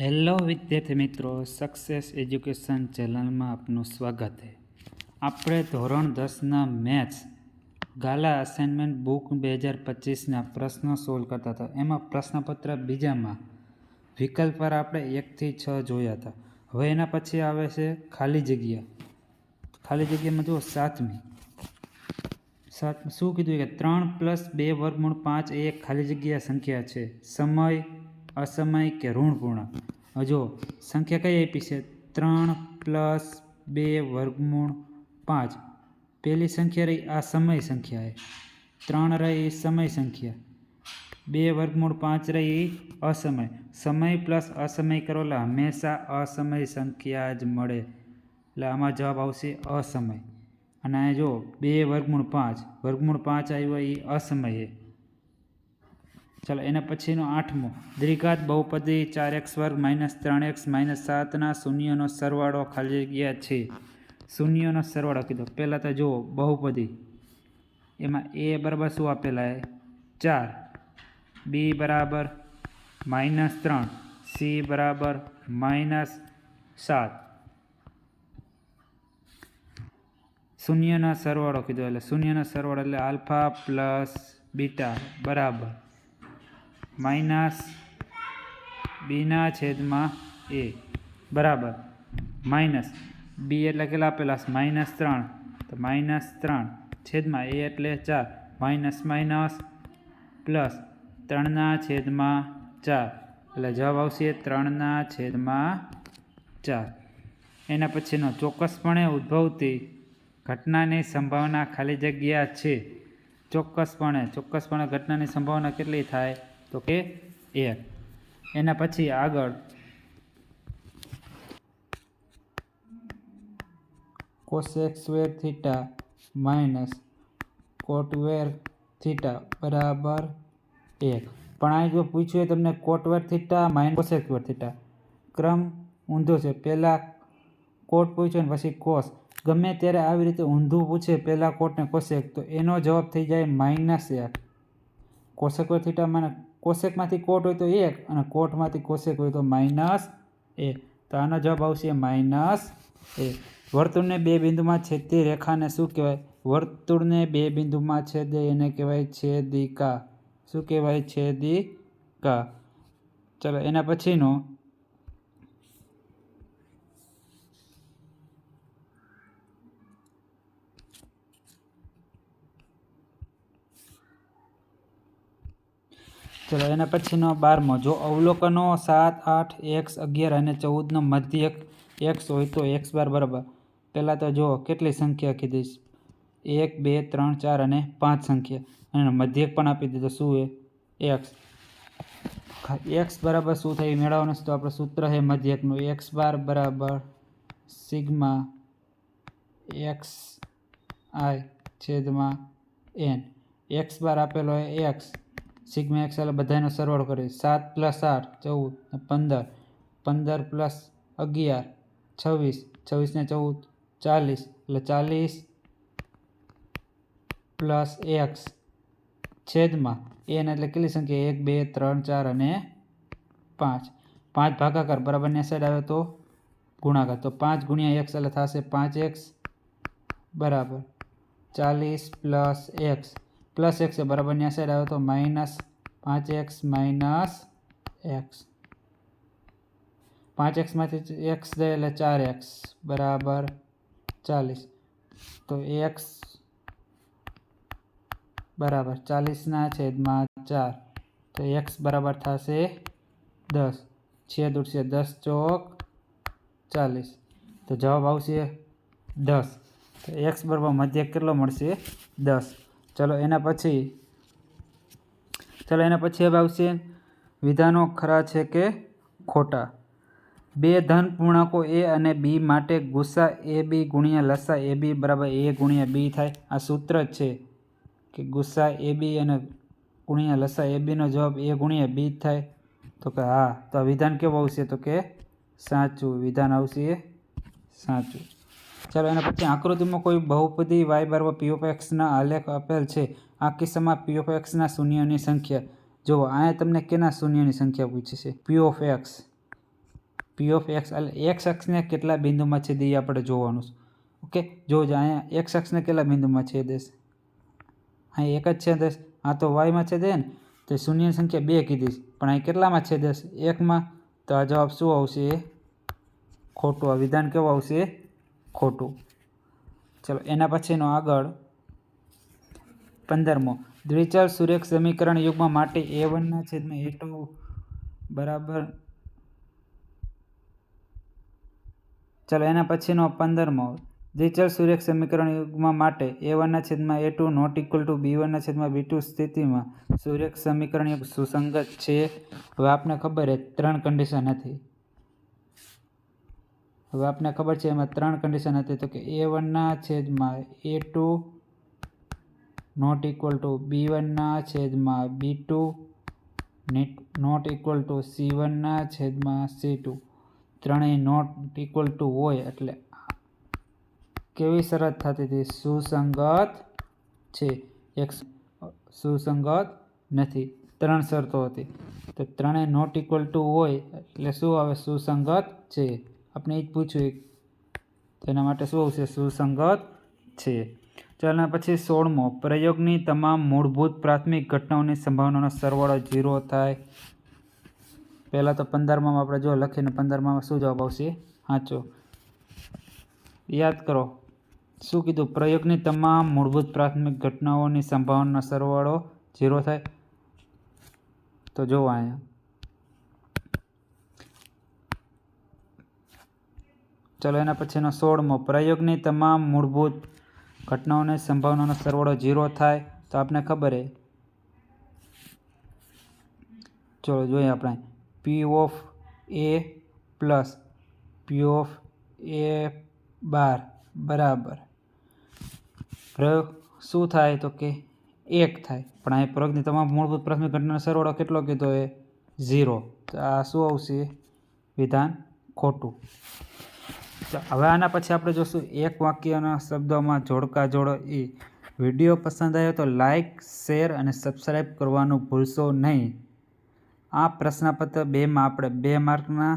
Hello વિદ્યાર્થી મિત્રો success education ચેનલમાં આપનું સ્વાગત છે. આપણે ધોરણ દસના મેથ્સ ગાલા અસાઇનમેન્ટ બુક બે હજાર પચીસના પ્રશ્નો સોલ્વ કરતા હતા. એમાં પ્રશ્નપત્ર બીજામાં વિકલ્પ પર આપણે એકથી છ જોયા હતા. હવે એના પછી આવે છે ખાલી જગ્યા. ખાલી જગ્યામાં જુઓ, સાતમી. સાત, શું કીધું? કે ત્રણ પ્લસ બે વર્ગમૂળ પાંચ એ એક ખાલી જગ્યા સંખ્યા છે. સમય અસમય કે ઋણપૂર્ણ? જો સંખ્યા કઈ આપી છે? ત્રણ પ્લસ બે વર્ગમૂળ પાંચ. પહેલી સંખ્યા રહી આ સમય સંખ્યા એ. ત્રણ રહી સમય સંખ્યા. બે વર્ગમૂળ પાંચ રહી અસમય. સમય પ્લસ અસમય કરો, એટલે હંમેશા અસમય સંખ્યા જ મળે. એટલે આમાં જવાબ આવશે અસમય. અને જો બે વર્ગમૂળ પાંચ. વર્ગમૂળ પાંચ આવ્યો એ અસમયે ચાલો, એના પછીનો આઠમો. દ્વિઘાત બહુપદી ચાર એક્સ વર્ગ માઇનસ ત્રણ એક્સ માઇનસ સાતના શૂન્યનો સરવાળો ખાલી જગ્યા છે. શૂન્યનો સરવાળો કીધો પહેલાં તો જુઓ, બહુપદી. એમાં એ બરાબર શું આપેલા એ ચાર. બી બરાબર માઇનસ ત્રણ. સી બરાબર માઇનસ સાત. શૂન્યનો સરવાળો કીધો એટલે શૂન્યનો સરવાળો એટલે આલ્ફા પ્લસ બીટા. બરાબર. માઇનસ બીના છેદમાં એ. બરાબર. માઇનસ બી એટલે કેટલા આપેલા? માઇનસ ત્રણ. તો માઇનસ ત્રણ છેદમાં એ એટલે ચાર. માઇનસ માઇનસ પ્લસ ત્રણના છેદમાં ચાર. એટલે જવાબ આવશે ત્રણના છેદમાં ચાર. એના પછીનો ચોક્કસપણે ઉદ્ભવતી ઘટનાની સંભાવના ખાલી જગ્યા છે. ચોક્કસપણે ચોક્કસપણે ઘટનાની સંભાવના કેટલી થાય? તો કે એક એના પછી આગળ. Cosec square theta minus cot square theta બરાબર એક. પણ આ જો પૂછ્યું તમને cot square theta minus cosec square theta ક્રમ ઊંધો છે. પહેલાં કોટ પૂછ્યો ને પછી કોસ ગમે ત્યારે આવી રીતે ઊંધું પૂછે પહેલાં કોટને કોસેક તો એનો જવાબ થઈ જાય માઇનસ એક. કોસેક થીટા થીટામાં કોસેકમાંથી કોટ હોય તો એક અને કોટમાંથી કોશેક હોય તો માઇનસ એ તો આનો જવાબ આવશે માઇનસ એ વર્તુળને બે બિંદુમાં છેદતી રેખાને શું કહેવાય? વર્તુળને બે બિંદુમાં છેદે એને કહેવાય છેદિકા. શું કહેવાય? છેદિકા. ચલો, એના પછીનો ચલો એના પછીનો બારમો. જો અવલોકનો સાત, આઠ, એક્સ, અગિયાર અને ચૌદનો મધ્યક એક્સ હોય તો એક્સ બાર બરાબર. પહેલાં તો જો કેટલી સંખ્યા કીધી એક, બે, ત્રણ, ચાર અને પાંચ સંખ્યા. અને મધ્યક પણ આપી દીધો. શું એ? એક્સ. એક્સ બરાબર શું થાય મેળવવાનું તો આપણું સૂત્ર છે મધ્યકનું. એક્સ બાર બરાબર સિગ્મા એક્સ આઈ છેદમાં એન. એક્સ બાર આપેલો હોય એક્સ. સિગ્મા એક્સ એટલે બધાનો સરવાળો કરીએ. સાત પ્લસ આઠ, ચૌદ ને પંદર. પંદર પ્લસ અગિયાર, છવ્વીસ. છવ્વીસને ચૌદ, ચાલીસ. એટલે ચાલીસ પ્લસ એક્સ છેદમાં એન એટલે કેટલી સંખ્યા? એક, બે, ત્રણ, ચાર અને પાંચ. પાંચ ભાગાકાર બરાબરની સાઈડ આવે તો ગુણાકાર. તો પાંચ ગુણ્યા એક્સ એટલે થશે પાંચ એક્સ બરાબર. ચાલીસ પ્લસ એક્સ. પ્લસ એક્સ એ બરાબરની સાઈડ આવે તો માઇનસ પાંચ એક્સ માઇનસ એક્સ પાંચ એક્સમાંથી એક્સ જાય એટલે ચાર એક્સ બરાબર ચાલીસ તો એક્સ બરાબર ચાલીસના છેદમાં ચાર તો એક્સ બરાબર થશે દસ છેદ ઉડશે દસ ચોક ચાલીસ તો જવાબ આવશે દસ તો એક્સ બરાબર મધ્યક કેટલો મળશે દસ ચલો એના પછી, ચલો એના પછી હવે આવશે વિધાનો ખરા છે કે ખોટા. બે ધન પૂર્ણાંકો એ અને બી માટે ગુસ્સા એ બી ગુણ્યા લસા એ બી બરાબર એ ગુણ્યા બી થાય. આ સૂત્ર જ છે કે ગુસ્સા એ બી અને ગુણ્યા લસા એ બીનો જવાબ એ ગુણ્યા બી થાય. તો કે હા, તો આ વિધાન કેવું આવશે? તો કે સાચું. વિધાન આવશે સાચું. ચાલો એના પછી આકૃતિમાં કોઈ બહુપદી વાય બરાબર પી ઓફ એક્સના આલેખ આપેલ છે. આ કિસ્સામાં પી ઓફ એક્સના શૂન્યની સંખ્યા. જુઓ, અહીંયા તમને કેના શૂન્યની સંખ્યા પૂછી છે? P of X. P of X, એટલે એક્સ અક્ષને કેટલા બિંદુમાં છેદે એ આપણે જોવાનું છે. ઓકે? જોજો અહીંયા એક્સ અક્ષને કેટલા બિંદુમાં છે? દેશ અહીં એક જ છે. દેશ આ તો વાયમાં છેદે ને? તો શૂન્યની સંખ્યા બે કીધી પણ અહીં કેટલામાં છે? દેશ એકમાં. તો આ જવાબ શું આવશે? ખોટું. આ વિધાન કેવું આવશે? ખોટું. ચલો, એના પછીનો આગળ પંદરમો. દ્વિચલ સુરેખ સમીકરણ યુગમાં માટે એ વનના છેદમાં એ ટુ બરાબર. ચલો, એના પછીનો પંદરમો. દ્વિચલ સુરેખ સમીકરણ યુગમાં માટે એ વનના છેદમાં A two not equal to B વનના છેદમાં બી ટુ સ્થિતિમાં સુરેખ સમીકરણ યુગ સુસંગત છે. હવે આપને ખબર છે ત્રણ કન્ડિશન હતી હવે આપને ખબર છે એમાં ત્રણ કન્ડિશન હતી. તો કે એ વનના છેદમાં A two not equal to B વનના છેદમાં B two not equal to C વનના છેદમાં સી ટુ ત્રણેય નોટ ઇક્વલ ટુ હોય એટલે કેવી શરત થતી હતી? સુસંગત છે. એક સુસંગત નથી. ત્રણ શરતો હતી. તો ત્રણેય નોટ ઇક્વલ ટુ હોય એટલે શું આવે? સુસંગત છે. આપણે એ જ પૂછ્યું તો એના માટે શું આવશે સુસંગત છે. ચાલો પછી સોળમો. પ્રયોગની તમામ મૂળભૂત પ્રાથમિક ઘટનાઓની સંભાવનાનો સરવાળો ઝીરો થાય. પહેલાં તો પંદરમાં આપણે જો લખીને પંદરમાં શું જવાબ આવશે? સાચો યાદ કરો. શું કીધું? પ્રયોગની તમામ મૂળભૂત પ્રાથમિક ઘટનાઓની સંભાવનાનો સરવાળો ઝીરો થાય. તો જોવા અહીંયા. ચલો, એના પછીનો સોળમો. પ્રયોગની તમામ મૂળભૂત ઘટનાઓની સંભાવનાનો સરવાળો ઝીરો થાય તો આપને ખબર હે. ચલો, જોઈએ આપણે. P of A plus P of A bar. બરાબર. પ્રયોગ શું થાય તો કે એક થાય. પણ અહીં પ્રયોગની તમામ મૂળભૂત પ્રાથમિક ઘટનાનો સરવાળો કેટલો કીધો એ? ઝીરો. તો આ શું આવશે? વિધાન ખોટું. હવે આના પછી આપણે જોશું એક વાક્યના શબ્દોમાં જોડકા જોડો એ વીડિયો પસંદ આવ્યો તો લાઈક, શેર અને સબસ્ક્રાઈબ કરવાનું ભૂલશો નહીં. આ પ્રશ્નપત્ર બેમાં આપણે બે માર્કના